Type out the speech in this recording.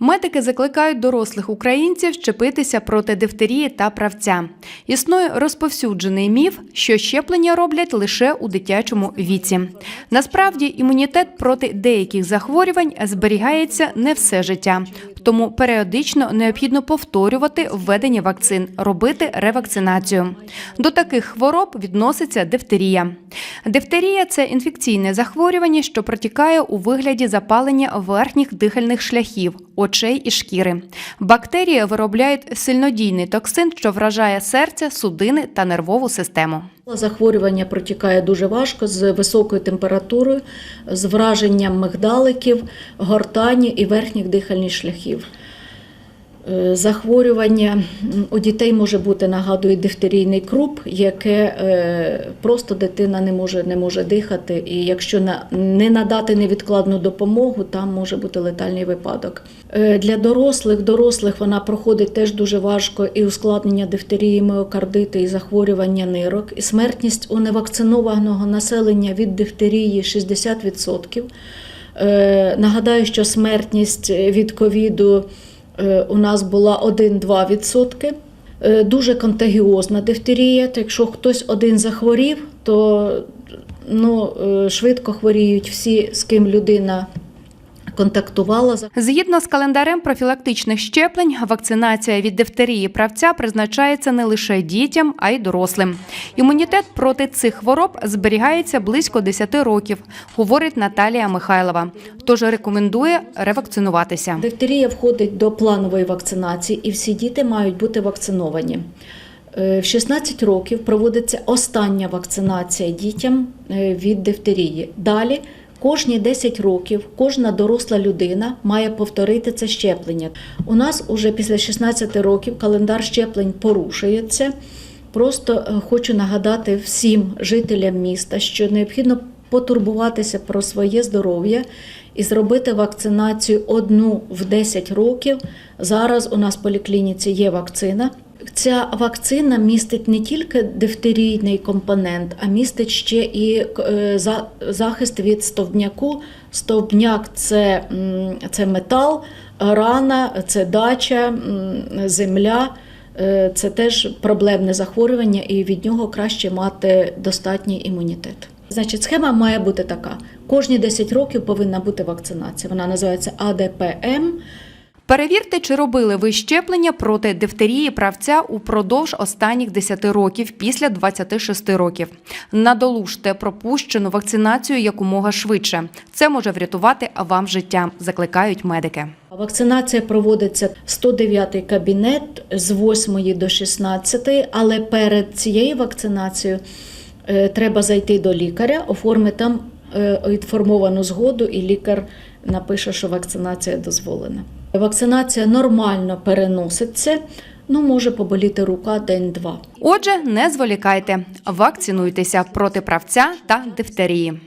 Медики закликають дорослих українців щепитися проти дифтерії та правця. Існує розповсюджений міф, що щеплення роблять лише у дитячому віці. Насправді імунітет проти деяких захворювань зберігається не все життя. Тому періодично необхідно повторювати введення вакцин, робити ревакцинацію. До таких хвороб відноситься дифтерія. Дифтерія це інфекційне захворювання, що протікає у вигляді запалення верхніх дихальних шляхів, очей і шкіри. Бактерії виробляють сильнодійний токсин, що вражає серце, судини та нервову систему. Захворювання протікає дуже важко з високою температурою, з враженням мигдаликів, гортані і верхніх дихальних шляхів. Е, Захворювання у дітей може бути, нагадую, дифтерійний круп, яке е, просто дитина не може, не може дихати, і якщо не надати невідкладну допомогу, там може бути летальний випадок. Е, Для дорослих, дорослих вона проходить теж дуже важко і ускладнення дифтерії, міокардити, і захворювання нирок. І смертність у невакцинованого населення від дифтерії 60%. Е, Нагадаю, що смертність від ковіду у нас була 1-2%. Е, Дуже контагіозна дифтерія. То якщо хтось один захворів, то ну, е, швидко хворіють всі, з ким людина контактувала. Згідно з календарем профілактичних щеплень, вакцинація від дифтерії правця призначається не лише дітям, а й дорослим. Імунітет проти цих хвороб зберігається близько 10 років, говорить Наталія Михайлова. Тож рекомендує ревакцинуватися. Дифтерія входить до планової вакцинації, і всі діти мають бути вакциновані. Е, В 16 років проводиться остання вакцинація дітям е, від дифтерії. Далі кожні 10 років кожна доросла людина має повторити це щеплення. У нас уже після 16 років календар щеплень порушується. Просто е, хочу нагадати всім жителям міста, що необхідно потурбуватися про своє здоров'я і зробити вакцинацію одну в 10 років. Зараз у нас в поліклініці є вакцина. Ця вакцина містить не тільки дифтерійний компонент, а містить ще і е, захист від стовбняку. Стовбняк це, це метал, рана, це дача, земля. Е, Це теж проблемне захворювання, і від нього краще мати достатній імунітет. Значить, схема має бути така: кожні 10 років повинна бути вакцинація. Вона називається АДПМ. Перевірте, чи робили ви щеплення проти дифтерії правця упродовж останніх 10 років після 26 років. Надолужте пропущену вакцинацію якомога швидше. Це може врятувати вам життя, закликають медики. Вакцинація проводиться 109 кабінет з 8 до 16, але перед цією вакцинацією е, треба зайти до лікаря, оформити там е, інформовану згоду, і лікар напише, що вакцинація дозволена. Вакцинація нормально переноситься, ну може поболіти рука день-два. Отже, не зволікайте, вакцинуйтеся проти правця та дифтерії.